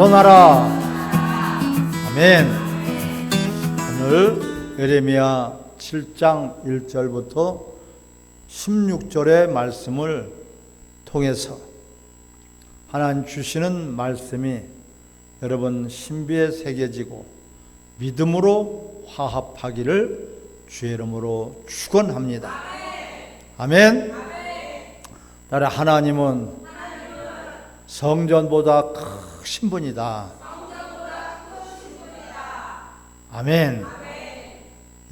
벗어나라. 아멘. 오늘 예레미야 7장 1절부터 16절의 말씀을 통해서 하나님 주시는 말씀이 여러분 신비에 새겨지고 믿음으로 화합하기를 주의 이름으로 축원합니다. 아멘. 나라 하나님은 성전보다 크신 분이다. 아멘.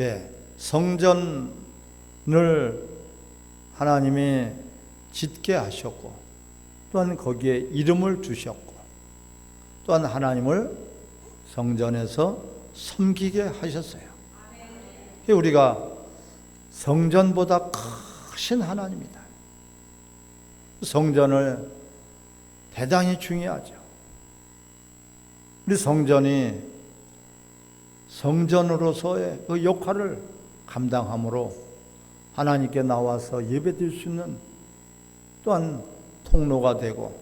예, 성전을 하나님이 짓게 하셨고, 또한 거기에 이름을 주셨고, 또한 하나님을 성전에서 섬기게 하셨어요. 우리가 성전보다 크신 하나님이다. 성전을 대단히 중요하죠. 우리 성전이 성전으로서의 그 역할을 감당함으로 하나님께 나와서 예배드릴 수 있는 또한 통로가 되고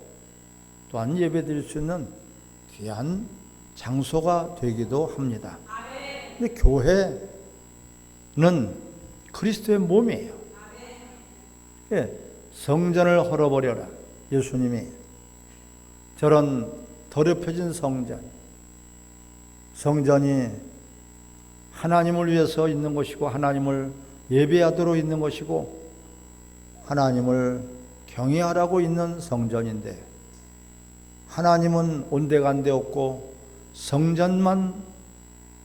또한 예배드릴 수 있는 귀한 장소가 되기도 합니다. 근데 교회는 그리스도의 몸이에요. 예, 성전을 헐어버려라. 예수님이 저런 더럽혀진 성전, 성전이 하나님을 위해서 있는 것이고 하나님을 예배하도록 있는 것이고 하나님을 경외하라고 있는 성전인데 하나님은 온데간데 없고 성전만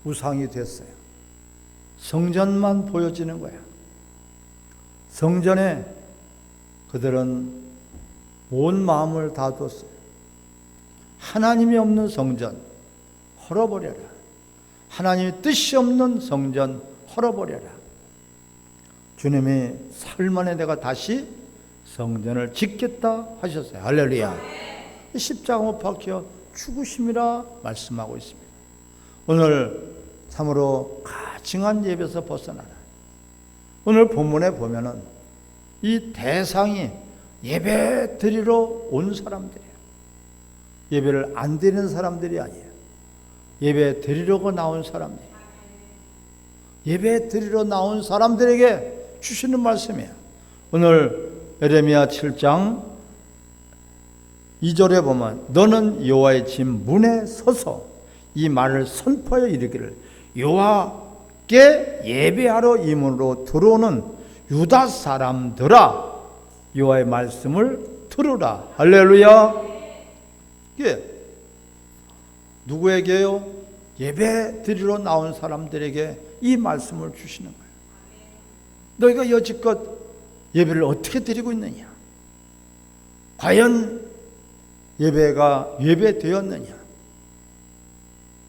우상이 됐어요. 성전만 보여지는 거야. 성전에 그들은 온 마음을 다 뒀어요. 하나님이 없는 성전 헐어버려라. 하나님의 뜻이 없는 성전 헐어버려라. 주님이 살만에 내가 다시 성전을 짓겠다 하셨어요. 할렐루야. 십자가 못 박혀 죽으심이라 말씀하고 있습니다. 오늘 참으로 가증한 예배에서 벗어나라. 오늘 본문에 보면은 이 대상이 예배 드리러 온 사람들이에요. 예배를 안 드리는 사람들이 아니에요. 예배 드리려고 나온 사람들. 예배 드리러 나온 사람들에게 주시는 말씀이에요. 오늘 에레미야 7장 2절에 보면 너는 여호와의 집 문에 서서 이 말을 선포하여 이르기를 여호와께 예배하러 이 문으로 들어오는 유다 사람들아 여호와의 말씀을 들으라 할렐루야 예. 누구에게요? 예배 드리러 나온 사람들에게 이 말씀을 주시는 거예요. 너희가 여지껏 예배를 어떻게 드리고 있느냐? 과연 예배가 예배되었느냐?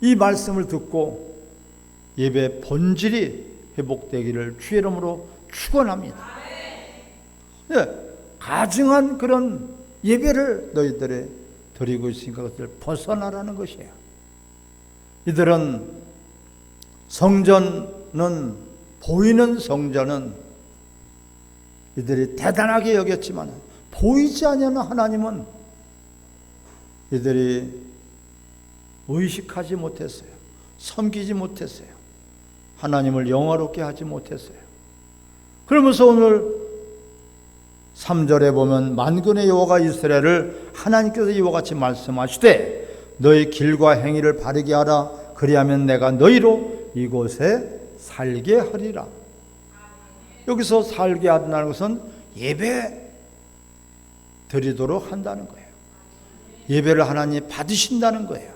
이 말씀을 듣고 예배 본질이 회복되기를 주의 이름으로 축원합니다. 예, 가증한 그런 예배를 너희들이 드리고 있으니까 그것을 벗어나라는 것이에요. 이들은 성전은 보이는 성전은 이들이 대단하게 여겼지만 보이지 않는 하나님은 이들이 의식하지 못했어요. 섬기지 못했어요. 하나님을 영화롭게 하지 못했어요. 그러면서 오늘 3절에 보면 만군의 여호와가 이스라엘을 하나님께서 이와 같이 말씀하시되 너희 길과 행위를 바르게 하라 그리하면 내가 너희로 이곳에 살게 하리라. 여기서 살게 한다는 것은 예배 드리도록 한다는 거예요. 예배를 하나님 받으신다는 거예요.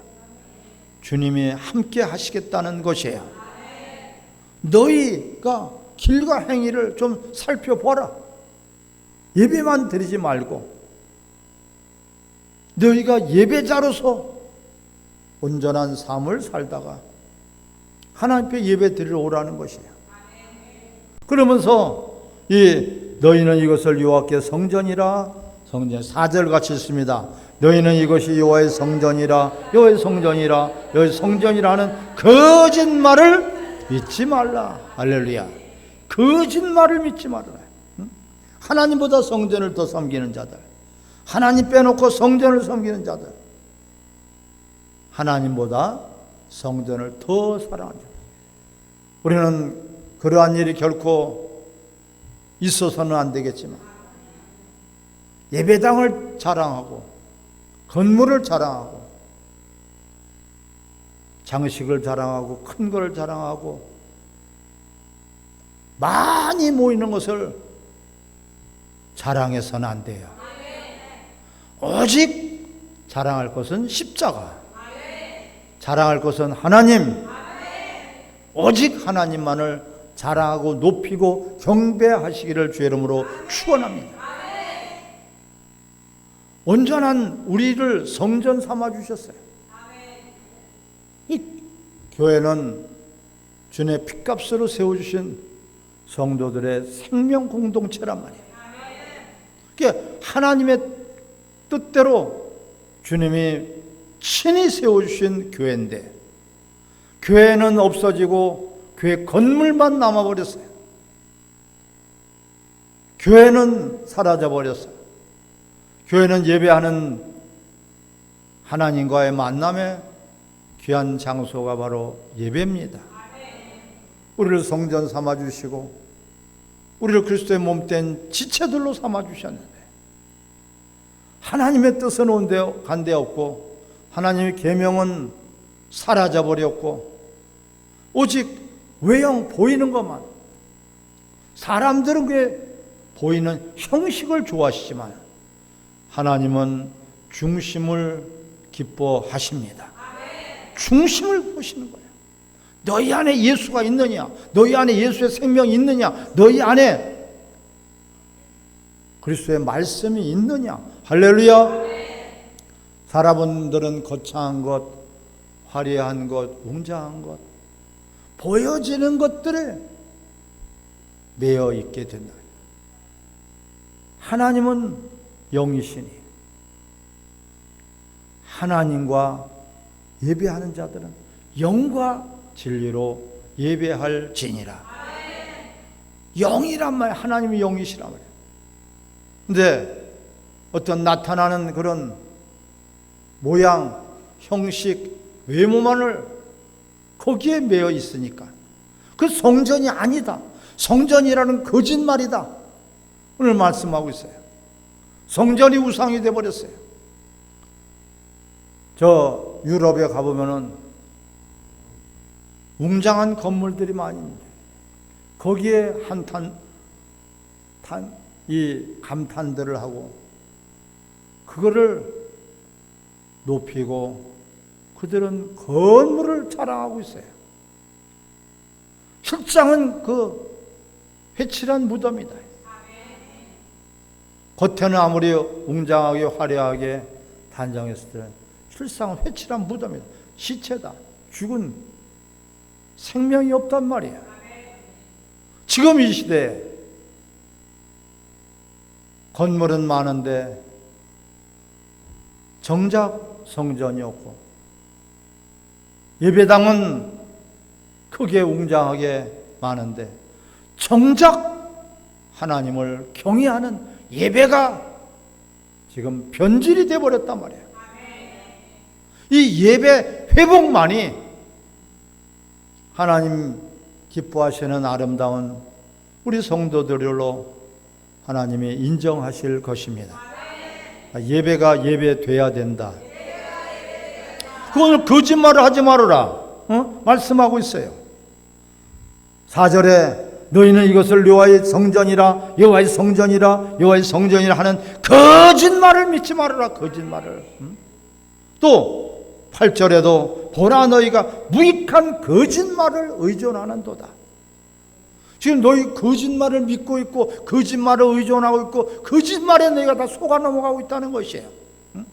주님이 함께 하시겠다는 것이에요. 너희가 길과 행위를 좀 살펴보라. 예배만 드리지 말고 너희가 예배자로서 온전한 삶을 살다가 하나님께 예배 드리러 오라는 것이에요. 그러면서 이 너희는 이것을 여호와께 성전이라 성전 4절 같이 있습니다. 너희는 이것이 여호와의 성전이라 여호와의 성전이라 여호와의 성전이라는 거짓말을 믿지 말라. 할렐루야. 거짓말을 믿지 말라. 하나님보다 성전을 더 섬기는 자들, 하나님 빼놓고 성전을 섬기는 자들, 하나님보다 성전을 더 사랑하죠. 우리는 그러한 일이 결코 있어서는 안 되겠지만 예배당을 자랑하고 건물을 자랑하고 장식을 자랑하고 큰 걸 자랑하고 많이 모이는 것을 자랑해서는 안 돼요. 오직 자랑할 것은 십자가. 자랑할 것은 하나님. 오직 하나님만을 자랑하고 높이고 경배하시기를 주 이름으로 축원합니다. 온전한 우리를 성전 삼아 주셨어요. 이 교회는 주님의 핏값으로 세워 주신 성도들의 생명 공동체란 말이에요. 그게 하나님의 뜻대로 주님이 친히 세워주신 교회인데 교회는 없어지고 교회 건물만 남아버렸어요. 교회는 사라져버렸어요. 교회는 예배하는 하나님과의 만남의 귀한 장소가 바로 예배입니다. 우리를 성전 삼아 주시고 우리를 그리스도의 몸된 지체들로 삼아 주셨는데 하나님의 뜻은 온데 간데 없고 하나님의 계명은 사라져 버렸고 오직 외형 보이는 것만 사람들은 그 보이는 형식을 좋아하시지만 하나님은 중심을 기뻐하십니다. 중심을 보시는 거예요. 너희 안에 예수가 있느냐? 너희 안에 예수의 생명이 있느냐? 너희 안에 그리스도의 말씀이 있느냐? 할렐루야. 사람들은 거창한 것, 화려한 것, 웅장한 것, 보여지는 것들에 매여 있게 된다. 하나님은 영이시니 하나님과 예배하는 자들은 영과 진리로 예배할 지니라. 영이란 말, 하나님이 영이시란 말이에요. 근데 어떤 나타나는 그런 모양, 형식, 외모만을 거기에 매여 있으니까 그 성전이 아니다. 성전이라는 거짓말이다. 오늘 말씀하고 있어요. 성전이 우상이 돼 버렸어요. 저 유럽에 가보면은 웅장한 건물들이 많이 있는데 거기에 한탄 탄, 이 감탄들을 하고 그거를 높이고 그들은 건물을 자랑하고 있어요. 실상은 그 회칠한 무덤이다. 겉에는 아무리 웅장하게 화려하게 단장했을 실상은 회칠한 무덤이다. 시체다. 죽은 생명이 없단 말이야. 지금 이 시대에 건물은 많은데 정작 성전이 없고 예배당은 크게 웅장하게 많은데 정작 하나님을 경외하는 예배가 지금 변질이 돼 버렸단 말이에요. 이 예배 회복만이 하나님 기뻐하시는 아름다운 우리 성도들로 하나님이 인정하실 것입니다. 예배가 예배 돼야 된다. 그거는 거짓말을 하지 말아라. 어? 말씀하고 있어요. 4절에 너희는 이것을 여호와의 성전이라 여호와의 성전이라 여호와의 성전이라 하는 거짓말을 믿지 말아라. 거짓말을. 음? 또 8절에도 보라 너희가 무익한 거짓말을 의존하는도다. 지금 너희 거짓말을 믿고 있고 거짓말을 의존하고 있고 거짓말에 너희가 다 속아 넘어가고 있다는 것이에요. 응?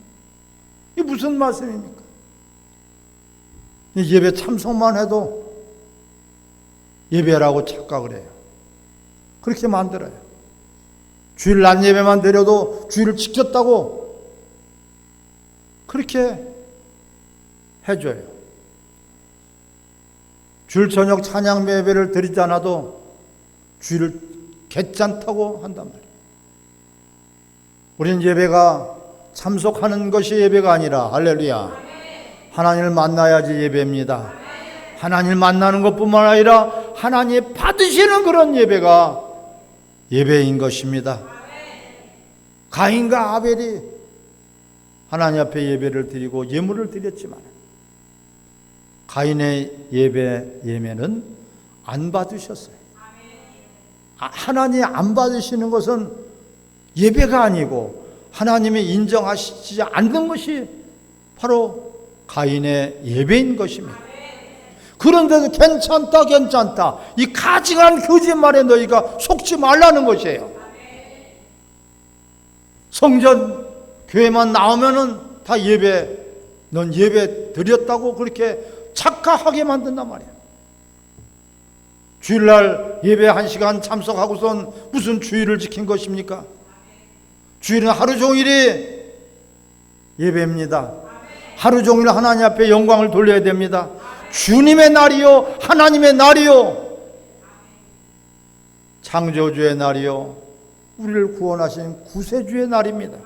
이게 무슨 말씀입니까? 이 예배 참석만 해도 예배라고 착각을 해요. 그렇게 만들어요. 주일 난 예배만 드려도 주일을 지켰다고 그렇게 해줘요. 주일 저녁 찬양 예배를 드리지 않아도 주일을 괜찮다고 한단 말이에요. 우리는 예배가 참석하는 것이 예배가 아니라 할렐루야. 하나님을 만나야지 예배입니다. 하나님을 만나는 것뿐만 아니라 하나님 받으시는 그런 예배가 예배인 것입니다. 가인과 아벨이 하나님 앞에 예배를 드리고 예물을 드렸지만 가인의 예배 예매는 안 받으셨어요. 아, 하나님 안 받으시는 것은 예배가 아니고 하나님이 인정하시지 않는 것이 바로 가인의 예배인 것입니다. 그런데도 괜찮다, 괜찮다. 이 가증한 거짓말에 너희가 속지 말라는 것이에요. 성전 교회만 나오면은 다 예배, 넌 예배 드렸다고 그렇게 착각하게 만든단 말이야. 주일날 예배 한 시간 참석하고선 무슨 주일을 지킨 것입니까? 주일은 하루 종일이 예배입니다. 하루 종일 하나님 앞에 영광을 돌려야 됩니다. 주님의 날이요, 하나님의 날이요, 창조주의 날이요, 우리를 구원하신 구세주의 날입니다.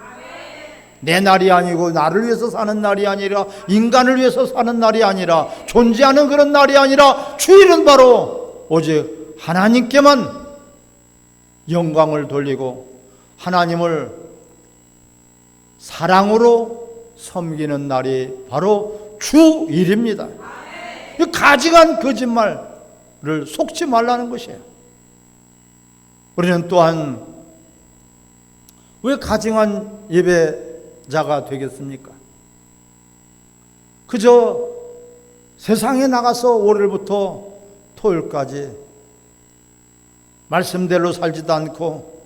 내 날이 아니고 나를 위해서 사는 날이 아니라 인간을 위해서 사는 날이 아니라 존재하는 그런 날이 아니라 주일은 바로 오직 하나님께만 영광을 돌리고 하나님을 사랑으로 섬기는 날이 바로 주일입니다. 이 가증한 거짓말을 속지 말라는 것이에요. 우리는 또한 왜 가증한 예배자가 되겠습니까? 그저 세상에 나가서 월요일부터 토요일까지 말씀대로 살지도 않고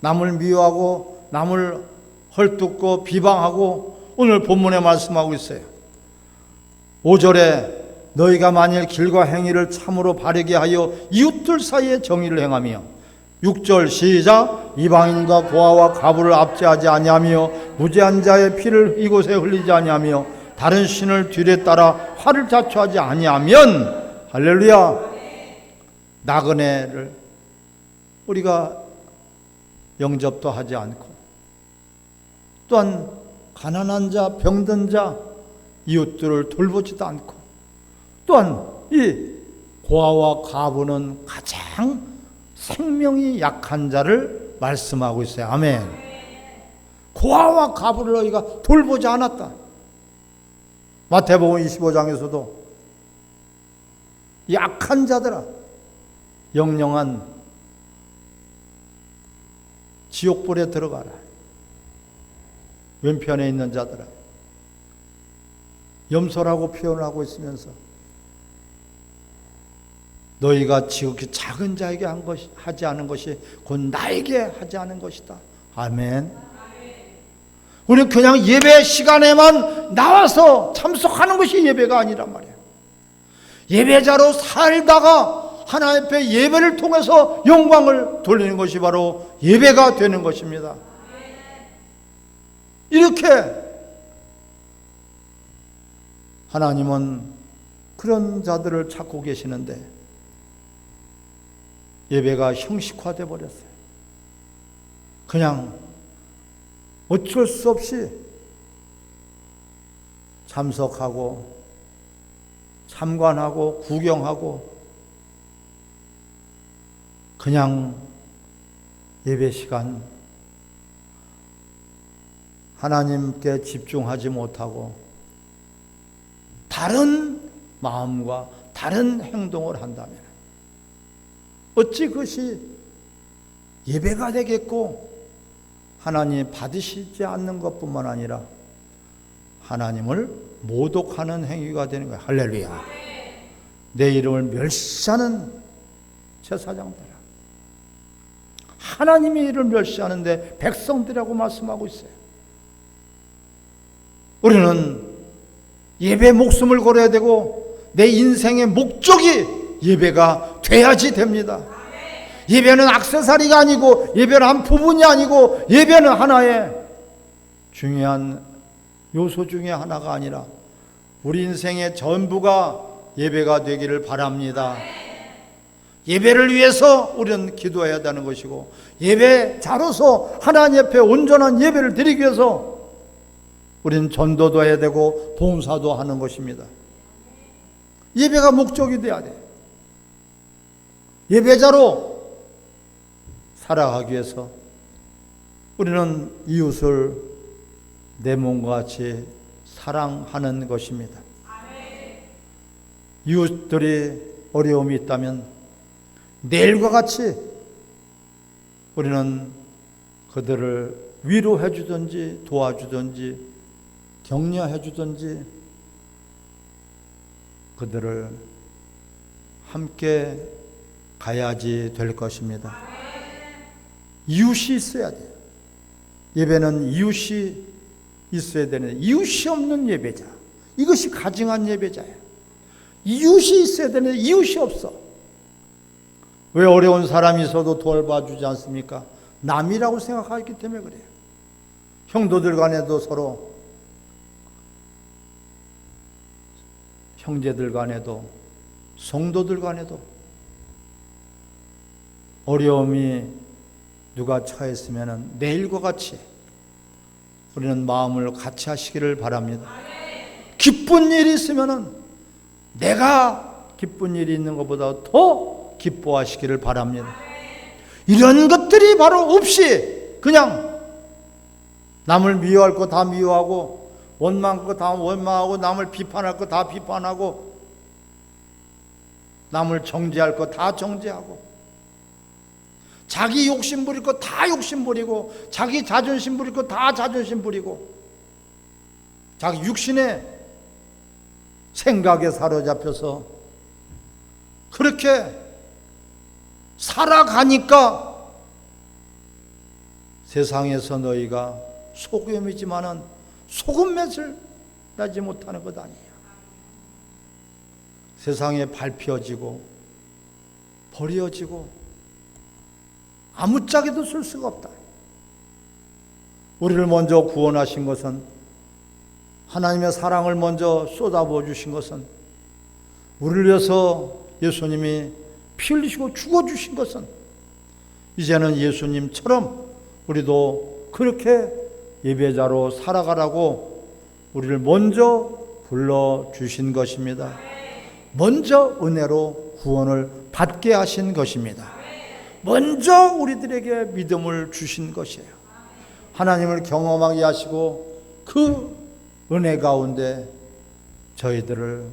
남을 미워하고 남을 헐뜯고 비방하고 오늘 본문에 말씀하고 있어요. 5절에 너희가 만일 길과 행위를 참으로 바르게 하여 이웃들 사이에 정의를 행하며 6절 시작 이방인과 고아와 가부를 압제하지 아니하며 무죄한 자의 피를 이곳에 흘리지 아니하며 다른 신을 뒤에 따라 화를 자초하지 아니하면 할렐루야 나그네를 우리가 영접도 하지 않고 또한 가난한 자, 병든 자, 이웃들을 돌보지도 않고 또한 이 고아와 가부는 가장 생명이 약한 자를 말씀하고 있어요. 아멘. 고아와 가부를 너희가 돌보지 않았다. 마태복음 25장에서도 약한 자들아 영영한 지옥불에 들어가라. 왼편에 있는 자들아 염소라고 표현을 하고 있으면서 너희가 지극히 작은 자에게 한 것이 하지 않은 것이 곧 나에게 하지 않은 것이다. 아멘. 우리는 그냥 예배 시간에만 나와서 참석하는 것이 예배가 아니란 말이야. 예배자로 살다가 하나님 앞에 예배를 통해서 영광을 돌리는 것이 바로 예배가 되는 것입니다. 이렇게 하나님은 그런 자들을 찾고 계시는데 예배가 형식화돼 버렸어요. 그냥 어쩔 수 없이 참석하고 참관하고 구경하고 그냥 예배 시간 하나님께 집중하지 못하고 다른 마음과 다른 행동을 한다면 어찌 그것이 예배가 되겠고 하나님 받으시지 않는 것뿐만 아니라 하나님을 모독하는 행위가 되는 거예요. 할렐루야. 내 이름을 멸시하는 제사장들아. 하나님의 일을 멸시하는데 백성들이라고 말씀하고 있어요. 우리는 예배 목숨을 걸어야 되고 내 인생의 목적이 예배가 돼야지 됩니다. 예배는 악세사리가 아니고 예배는 한 부분이 아니고 예배는 하나의 중요한 요소 중에 하나가 아니라 우리 인생의 전부가 예배가 되기를 바랍니다. 예배를 위해서 우리는 기도해야 되는 것이고 예배자로서 하나님 옆에 온전한 예배를 드리기 위해서 우리는 전도도 해야 되고 봉사도 하는 것입니다. 예배가 목적이 돼야 돼. 예배자로 살아가기 위해서 우리는 이웃을 내 몸과 같이 사랑하는 것입니다. 이웃들이 어려움이 있다면 내일과 같이 우리는 그들을 위로해 주든지 도와주든지 격려해 주든지 그들을 함께 가야지 될 것입니다. 이웃이 있어야 돼요. 예배는 이웃이 있어야 되는 이웃이 없는 예배자. 이것이 가증한 예배자예요. 이웃이 있어야 되는데 이웃이 없어. 왜 어려운 사람이 있어도 돌봐주지 않습니까? 남이라고 생각하기 때문에 그래요. 형도들 간에도 서로 형제들 간에도 성도들 간에도 어려움이 누가 처했으면 내일과 같이 우리는 마음을 같이 하시기를 바랍니다. 기쁜 일이 있으면 내가 기쁜 일이 있는 것보다 더 기뻐하시기를 바랍니다. 이런 것들이 바로 없이 그냥 남을 미워할 거 다 미워하고 원망할 거 다 원망하고 남을 비판할 거 다 비판하고 남을 정죄할 거 다 정죄하고 자기 욕심 부릴 거 다 욕심 부리고 자기 자존심 부릴 거 다 자존심 부리고 자기 육신의 생각에 사로잡혀서 그렇게 살아가니까 세상에서 너희가 소금이지만은 소금 맛을 나지 못하는 것 아니야. 세상에 밟혀지고 버려지고 아무짝에도 쓸 수가 없다. 우리를 먼저 구원하신 것은 하나님의 사랑을 먼저 쏟아부어 주신 것은 우리를 위해서 예수님이 피 흘리시고 죽어 주신 것은 이제는 예수님처럼 우리도 그렇게 예배자로 살아가라고 우리를 먼저 불러 주신 것입니다. 먼저 은혜로 구원을 받게 하신 것입니다. 먼저 우리들에게 믿음을 주신 것이에요. 하나님을 경험하게 하시고 그 은혜 가운데 저희들을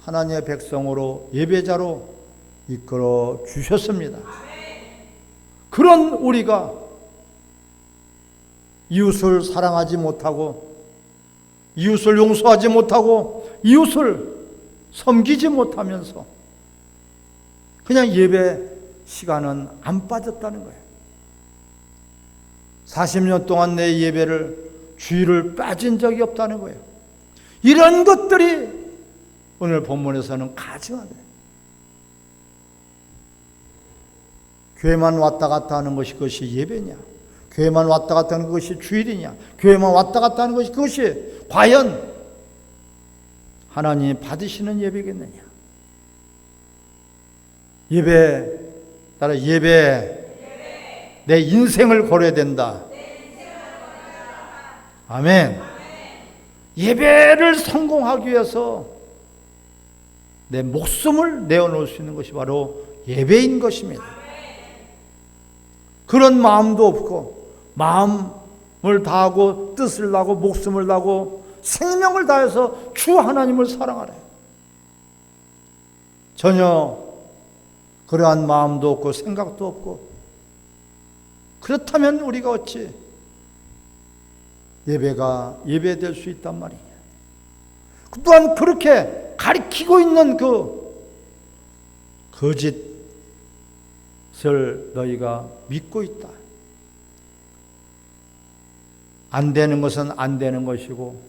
하나님의 백성으로 예배자로 이끌어 주셨습니다. 그런 우리가 이웃을 사랑하지 못하고 이웃을 용서하지 못하고 이웃을 섬기지 못하면서 그냥 예배 시간은 안 빠졌다는 거예요. 40년 동안 내 예배를 주의를 빠진 적이 없다는 거예요. 이런 것들이 오늘 본문에서는 가증하네. 교회만 왔다 갔다 하는 것이 그것이 예배냐? 교회만 왔다 갔다 하는 것이 주일이냐? 교회만 왔다 갔다 하는 것이 그것이 과연 하나님 받으시는 예배겠느냐? 예배, 따라 예배, 내 인생을 걸어야 된다. 아멘. 예배를 성공하기 위해서 내 목숨을 내어놓을 수 있는 것이 바로 예배인 것입니다. 그런 마음도 없고 마음을 다하고 뜻을 다하고 목숨을 다하고 생명을 다해서 주 하나님을 사랑하래. 전혀 그러한 마음도 없고 생각도 없고 그렇다면 우리가 어찌 예배가 예배될 수 있단 말이냐. 또한 그렇게 가리키고 있는 그 거짓을 너희가 믿고 있다. 안 되는 것은 안 되는 것이고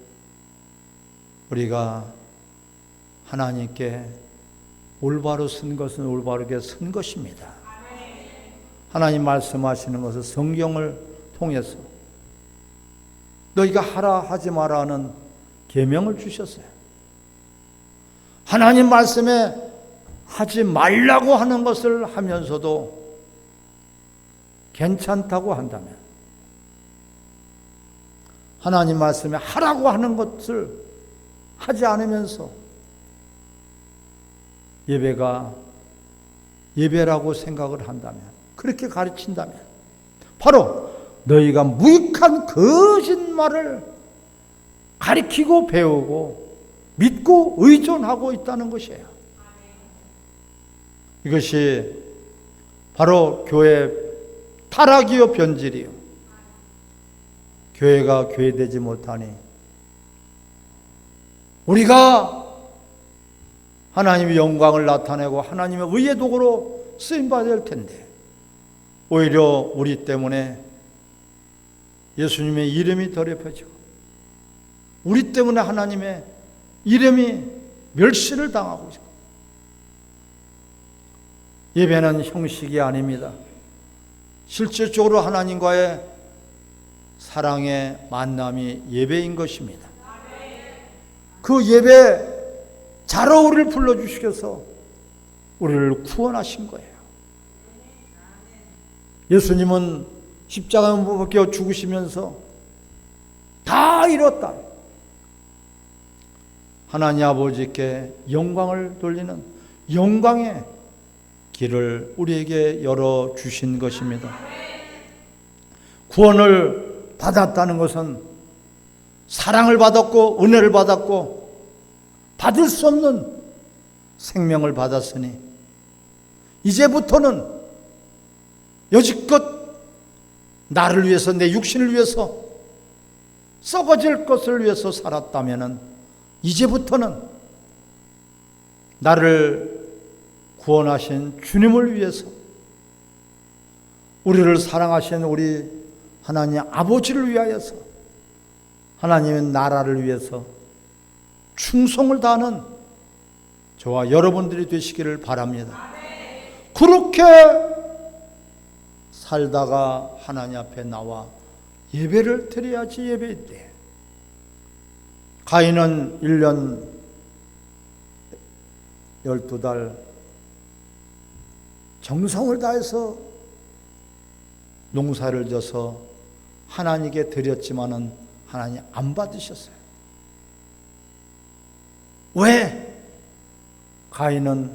우리가 하나님께 올바로 쓴 것은 올바르게 쓴 것입니다. 하나님 말씀하시는 것은 성경을 통해서 너희가 하라 하지 마라 하는 계명을 주셨어요. 하나님 말씀에 하지 말라고 하는 것을 하면서도 괜찮다고 한다면 하나님 말씀에 하라고 하는 것을 하지 않으면서 예배가 예배라고 생각을 한다면 그렇게 가르친다면 바로 너희가 무익한 거짓말을 가리키고 배우고 믿고 의존하고 있다는 것이에요. 이것이 바로 교회 타락이요 변질이요. 교회가 교회되지 못하니 우리가 하나님의 영광을 나타내고 하나님의 의의 도구로 쓰임 받을 텐데 오히려 우리 때문에 예수님의 이름이 더럽혀지고 우리 때문에 하나님의 이름이 멸시를 당하고 있고 예배는 형식이 아닙니다. 실질적으로 하나님과의 사랑의 만남이 예배인 것입니다. 그 예배 자로 우리를 불러주시켜서 우리를 구원하신 거예요. 예수님은 십자가에 못 박혀 죽으시면서 다 이뤘다. 하나님 아버지께 영광을 돌리는 영광의 길을 우리에게 열어 주신 것입니다. 구원을 받았다는 것은 사랑을 받았고 은혜를 받았고 받을 수 없는 생명을 받았으니 이제부터는 여지껏 나를 위해서 내 육신을 위해서 썩어질 것을 위해서 살았다면은 이제부터는 나를 구원하신 주님을 위해서 우리를 사랑하신 우리 하나님 아버지를 위하여서 하나님의 나라를 위해서 충성을 다하는 저와 여러분들이 되시기를 바랍니다. 그렇게 살다가 하나님 앞에 나와 예배를 드려야지 예배인데 가인은 1년 12달 정성을 다해서 농사를 져서 하나님께 드렸지만은 하나님 안 받으셨어요. 왜? 가인은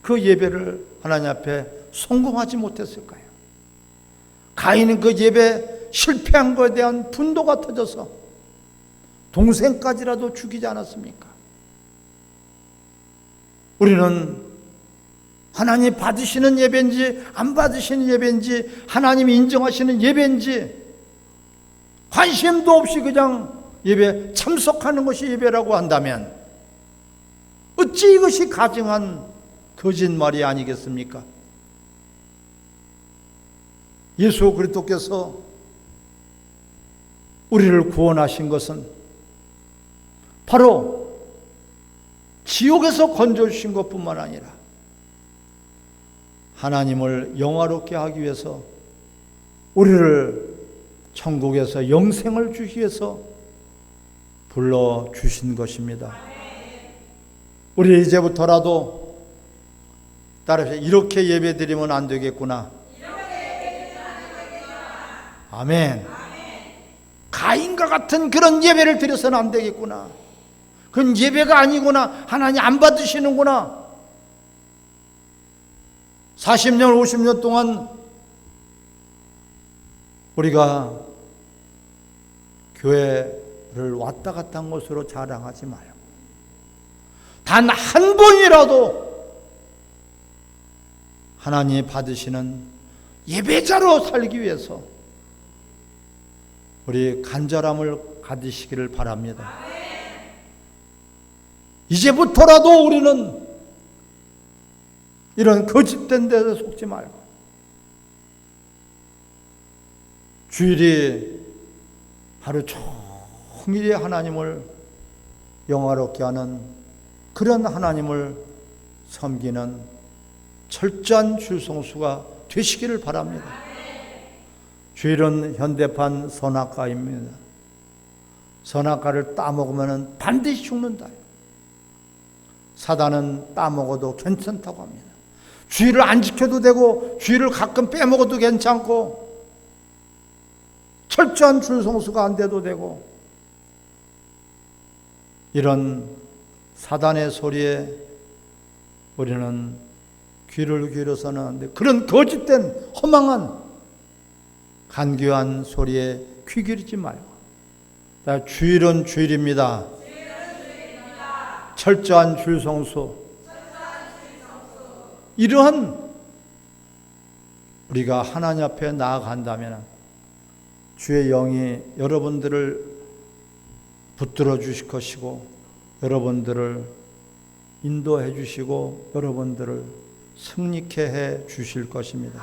그 예배를 하나님 앞에 성공하지 못했을까요? 가인은 그 예배 실패한 것에 대한 분노가 터져서 동생까지라도 죽이지 않았습니까? 우리는 하나님 받으시는 예배인지 안 받으시는 예배인지 하나님이 인정하시는 예배인지 관심도 없이 그냥 예배 참석하는 것이 예배라고 한다면 어찌 이것이 가증한 거짓말이 아니겠습니까? 예수 그리스도께서 우리를 구원하신 것은 바로 지옥에서 건져 주신 것뿐만 아니라 하나님을 영화롭게 하기 위해서 우리를 천국에서 영생을 주기 위해서 불러 주신 것입니다. 우리 이제부터라도 따라서 이렇게 예배 드리면 안 되겠구나. 아멘. 가인과 같은 그런 예배를 드려서는 안 되겠구나. 그건 예배가 아니구나. 하나님 안 받으시는구나. 40년, 50년 동안 우리가 교회를 왔다 갔다 한 것으로 자랑하지 말고 단한 번이라도 하나님이 받으시는 예배자로 살기 위해서 우리 간절함을 가지시기를 바랍니다. 이제부터라도 우리는 이런 거짓된 데서 속지 말고 주일이 하루 종일이 하나님을 영화롭게 하는 그런 하나님을 섬기는 철저한 주성수가 되시기를 바랍니다. 주일은 현대판 선악과입니다. 선악과를 따먹으면 반드시 죽는다. 사단은 따먹어도 괜찮다고 합니다. 주의를 안 지켜도 되고 주의를 가끔 빼먹어도 괜찮고 철저한 줄성수가 안 돼도 되고 이런 사단의 소리에 우리는 귀를 기울여서는 안 돼. 그런 거짓된 허망한 간교한 소리에 귀 기울이지 말고. 자, 주일은 주일입니다. 철저한 줄성수. 이러한 우리가 하나님 앞에 나아간다면 주의 영이 여러분들을 붙들어 주실 것이고 여러분들을 인도해 주시고 여러분들을 승리케 해 주실 것입니다.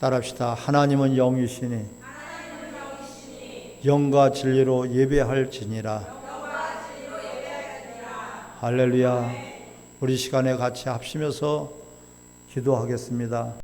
따라합시다. 하나님은 영이시니 영과 진리로 예배할지니라. 할렐루야. 우리 시간에 같이 합심해서 기도하겠습니다.